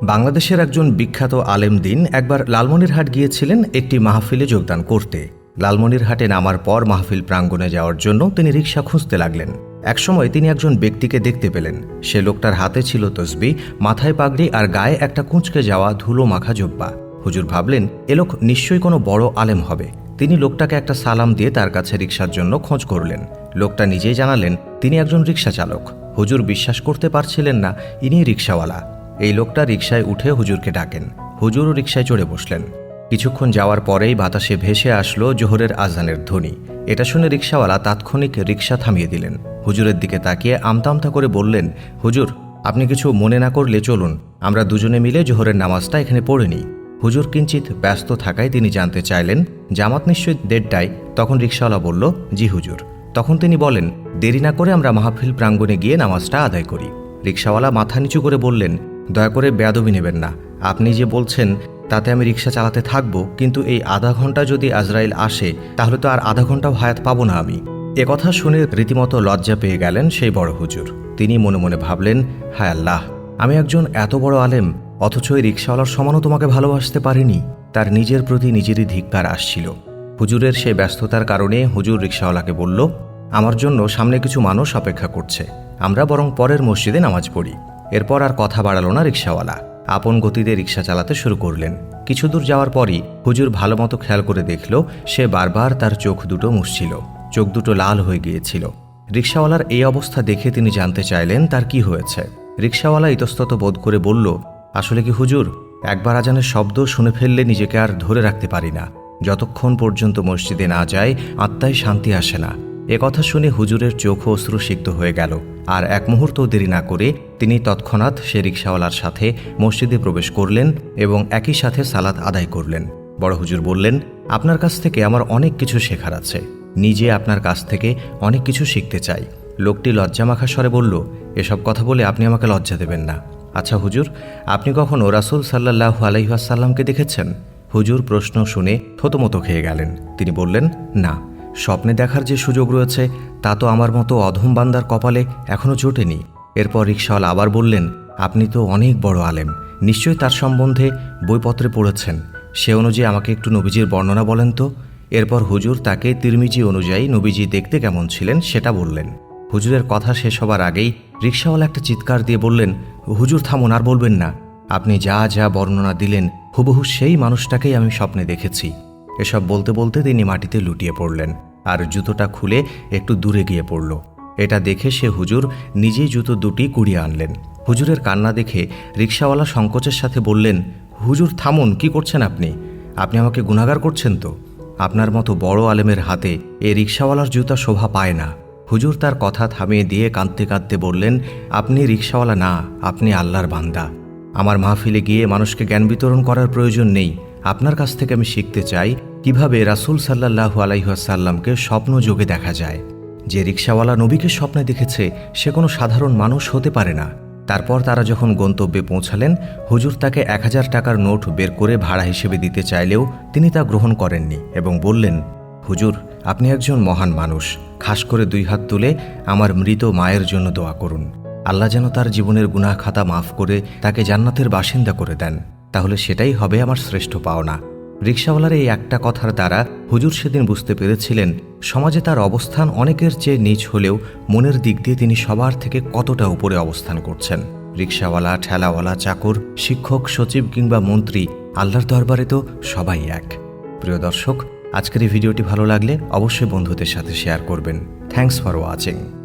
বাংলাদেশের একজন বিখ্যাত আলেম দিন একবার লালমনিরহাট গিয়েছিলেন একটি মাহফিলে যোগদান করতে। লালমনিরহাটে নামার পর মাহফিল প্রাঙ্গণে যাওয়ার জন্য তিনি রিক্সা খুঁজতে লাগলেন। একসময় তিনি একজন ব্যক্তিকে দেখতে পেলেন। সে লোকটার হাতে ছিল তসবি, মাথায় পাগড়ি আর গায়ে একটা কুঁচকে যাওয়া ধুলো মাখা জব্বা। হুজুর ভাবলেন, এ লোক নিশ্চয়ই কোনো বড় আলেম হবে। তিনি লোকটাকে একটা সালাম দিয়ে তার কাছে রিক্সার জন্য খোঁজ করলেন। লোকটা নিজেই জানালেন, তিনি একজন রিক্সা চালক হুজুর বিশ্বাস করতে পারছিলেন না, ইনি রিক্সাওয়ালা এই লোকটা রিক্সায় উঠে হুজুরকে ডাকেন। হুজুরও রিক্সায় চড়ে বসলেন। কিছুক্ষণ যাওয়ার পরেই বাতাসে ভেসে আসলো জোহরের আজানের ধ্বনি। এটা শুনে রিক্সাওয়ালা তাৎক্ষণিক রিক্সা থামিয়ে দিলেন। হুজুরের দিকে তাকিয়ে আমতা আমতা করে বললেন, হুজুর, আপনি কিছু মনে না করলে চলুন। আমরা দুজনে মিলে জোহরের নামাজটা এখানে পড়ে নিই। হুজুর কিঞ্চিত ব্যস্ত থাকায় তিনি জানতে চাইলেন, জামাত নিশ্চয়ই দেড়টায়, তখন রিক্সাওয়ালা বলল, জি হুজুর। তখন তিনি বলেন, দেরি না করে আমরা মাহফিল প্রাঙ্গণে গিয়ে নামাজটা আদায় করি। রিক্সাওয়ালা মাথা নিচু করে বললেন দয়া করে বেয়াদবি নেবেন না। আপনি যে বলছেন, তাতে আমি রিক্সা চালাতে থাকব, কিন্তু এই আধা ঘণ্টা যদি আজরাইল আসে, তাহলে তো আর আধা ঘন্টাও হায়াত পাবো না আমি। কথা শুনে রীতিমতো লজ্জা পেয়ে গেলেন সেই বড় হুজুর। তিনি মনে মনে ভাবলেন, হায় আল্লাহ, আমি একজন এত বড় আলেম, অথচ এই রিক্সাওয়ালার সমানও তোমাকে ভালোবাসতে পারিনি। তার নিজের প্রতি নিজেরই ধিক্কার আসছিল। হুজুরের সেই ব্যস্ততার কারণে হুজুর রিক্সাওয়ালাকে বলল, আমার জন্য সামনে কিছু মানুষ অপেক্ষা করছে। আমরা বরং পরের মসজিদে নামাজ পড়ি। এরপর আর কথা বাড়ালো না রিক্সাওয়ালা। আপন গতিতে রিক্সা চালাতে শুরু করলেন। কিছু দূর যাওয়ার পরই হুজুর ভালো মতো খেয়াল করে দেখল, সে বারবার তার চোখ দুটো মুছছিল। চোখ দুটো লাল হয়ে গিয়েছিল। রিক্সাওয়ালার এই অবস্থা দেখে তিনি জানতে চাইলেন তার কি হয়েছে। রিক্সাওয়ালা ইতস্তত বোধ করে বলল, আসলে কি হুজুর? একবার আজানের শব্দ শুনে ফেললে নিজেকে আর ধরে রাখতে পারি না। যতক্ষণ পর্যন্ত মসজিদে না যায় আত্মায় শান্তি আসে না। কথা শুনে হুজুরের চোখ অশ্রুসিক্ত হয়ে গেল। আর এক মুহূর্ত দেরি না করে তিনি তৎক্ষণাৎ সে রিক্সাওয়ালার সাথে মসজিদে প্রবেশ করলেন এবং একই সাথে সালাত আদায় করলেন। বড় হুজুর বললেন, আপনার কাছ থেকে আমার অনেক কিছু শেখার আছে। নিজে আপনার কাছ থেকে অনেক কিছু শিখতে চাই। লোকটি লজ্জামাখা স্বরে বলল, এসব কথা বলে আপনি আমাকে লজ্জা দেবেন না। আচ্ছা হুজুর, আপনি কখনো রাসুল সাল্লাহ আলাইহাসাল্লামকে দেখেছেন? হুজুর প্রশ্ন শুনে থতমতো খেয়ে গেলেন। তিনি বললেন, না। স্বপ্নে দেখার যে সুযোগ রয়েছে, তা তো আমার মতো অধম বান্দার কপালে এখনও জোটেনি। এরপর রিক্সাওয়ালা আবার বললেন, আপনি তো অনেক বড় আলেম। নিশ্চয়ই তার সম্বন্ধে বইপত্রে পড়েছেন। সে অনুযায়ী আমাকে একটু নবীজির বর্ণনা বলেন তো? এরপর হুজুর তাকে তিরমিজি অনুযায়ী নবীজি দেখতে কেমন ছিলেন সেটা বললেন। হুজুরের কথা শেষ হবার আগেই রিক্সাওয়ালা একটা চিৎকার দিয়ে বললেন, হুজুর, থামুন, আর বলবেন না। আপনি যা যা বর্ণনা দিলেন, হুবহু সেই মানুষটাকেই আমি স্বপ্নে দেখেছি। এসব বলতে বলতে তিনি মাটিতে লুটিয়ে পড়লেন আর জুতোটা খুলে একটু দূরে গিয়ে পড়ল। এটা দেখে সে হুজুর নিজেই জুতো দুটি কুড়িয়ে আনলেন। হুজুরের কান্না দেখে রিক্সাওয়ালা সংকোচের সাথে বললেন, হুজুর, থামুন, কি করছেন আপনি? আপনি আমাকে গুণাগার করছেন তো? আপনার মতো বড় আলেমের হাতে এ রিক্সাওয়ালার জুতা শোভা পায় না। হুজুর তার কথা থামিয়ে দিয়ে কাঁদতে কাঁদতে বললেন, আপনি রিক্সাওয়ালা না, আপনি আল্লাহর বান্দা। আমার মাহফিলে গিয়ে মানুষকে জ্ঞান বিতরণ করার প্রয়োজন নেই। আপনার কাছ থেকে আমি শিখতে চাই কীভাবে রাসুল সাল্লাহু আলাইহাসাল্লামকে স্বপ্ন যোগে দেখা যায়। যে রিক্সাওয়ালা নবীকে স্বপ্নে দেখেছে, সে কোনো সাধারণ মানুষ হতে পারে না। তারপর তারা যখন গন্তব্যে পৌঁছালেন, হুজুর তাকে এক হাজার টাকার নোট বের করে ভাড়া হিসেবে দিতে চাইলেও তিনি তা গ্রহণ করেননি এবং বললেন, হুজুর, আপনি একজন মহান মানুষ। খাস করে দুই হাত তুলে আমার মৃত মায়ের জন্য দোয়া করুন। আল্লাহ যেন তার জীবনের গুনাহ খাতা মাফ করে তাকে জান্নাতের বাসিন্দা করে দেন। তাহলে সেটাই হবে আমার শ্রেষ্ঠ পাওনা। রিক্সাওয়ালার এই একটা কথার দ্বারা হুজুর সেদিন বুঝতে পেরেছিলেন, সমাজে তার অবস্থান অনেকের চেয়ে নিচ হলেও মনের দিক দিয়ে তিনি সবার থেকে কতটা উপরে অবস্থান করছেন। রিক্সাওয়ালা, ঠেলাওয়ালা, চাকর, শিক্ষক, সচিব কিংবা মন্ত্রী, আল্লাহর দরবারে তো সবাই এক। প্রিয় দর্শক, আজকের এই ভিডিওটি ভালো লাগলে অবশ্যই বন্ধুদের সাথে শেয়ার করবেন। Thanks for watching.